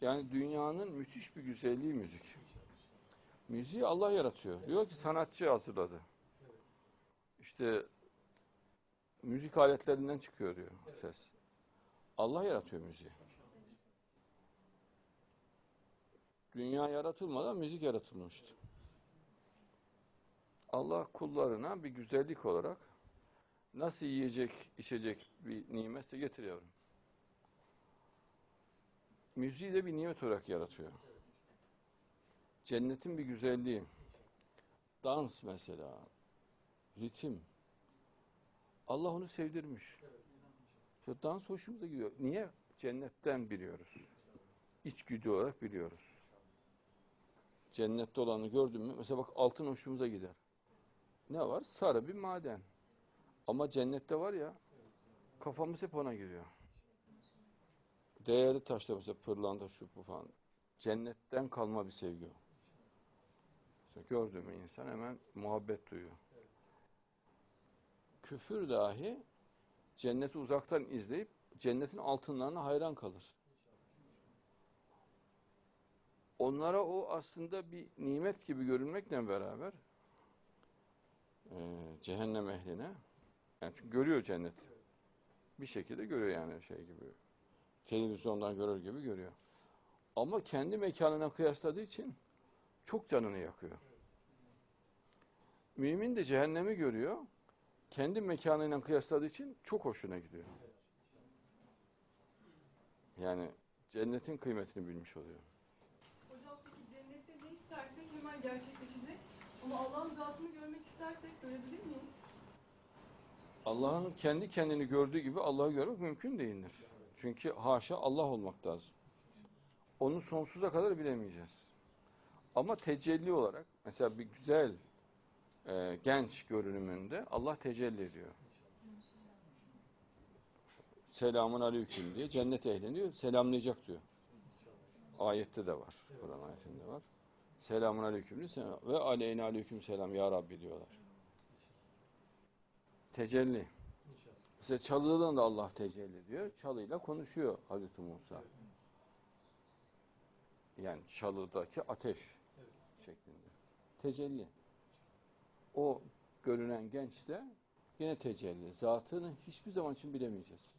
Yani dünyanın müthiş bir güzelliği müzik. Müziği Allah yaratıyor. Diyor ki sanatçı hazırladı. İşte müzik aletlerinden çıkıyor diyor ses. Allah yaratıyor müziği. Dünya yaratılmadan müzik yaratılmıştı. Allah kullarına bir güzellik olarak nasıl yiyecek, içecek bir nimetse getir yavrum. Müziği de bir nimet olarak yaratıyor. Cennetin bir güzelliği. Dans mesela, ritim. Allah onu sevdirmiş. İşte dans hoşumuza gidiyor. Niye? Cennetten biliyoruz. İçgüdü olarak biliyoruz. Cennette olanı gördün mü? Mesela bak altın hoşumuza gider. Ne var? Sarı bir maden. Ama cennette var ya kafamız hep ona giriyor. Değerli taşlar mesela pırlanta şu bu falan. Cennetten kalma bir sevgi o. Mesela gördü mü insan hemen muhabbet duyuyor. Küfür dahi cenneti uzaktan izleyip cennetin altınlarına hayran kalır. Onlara o aslında bir nimet gibi görünmekle beraber e, cehennem ehline yani çünkü görüyor cennet. Bir şekilde görüyor yani şey gibi. Televizyondan görür gibi görüyor. Ama kendi mekanına kıyasladığı için çok canını yakıyor. Mümin de cehennemi görüyor. Kendi mekanıyla kıyasladığı için çok hoşuna gidiyor. Yani cennetin kıymetini bilmiş oluyor. Hocam peki cennette ne istersek hemen gerçekleşecek. Ama Allah'ın zatını görmek istersek görebilir miyiz? Allah'ın kendi kendini gördüğü gibi Allah'ı görmek mümkün değildir. Çünkü haşa Allah olmak lazım. Onu sonsuza kadar bilemeyeceğiz. Ama tecelli olarak mesela bir güzel e, genç görünümünde Allah tecelli ediyor. Selamun aleyküm diye cennet ehlini diyor selamlayacak diyor. Ayette de var. Kur'an ayetinde var. Selamun aleyküm selam- Ve aleyhine aleyküm selam ya Rabbi diyorlar. Tecelli. Mesela çalıdan da Allah tecelli ediyor. Çalıyla konuşuyor Hazreti Musa. Yani çalıdaki ateş şeklinde. Tecelli. O görünen genç de yine tecelli. Zatını hiçbir zaman için bilemeyeceğiz.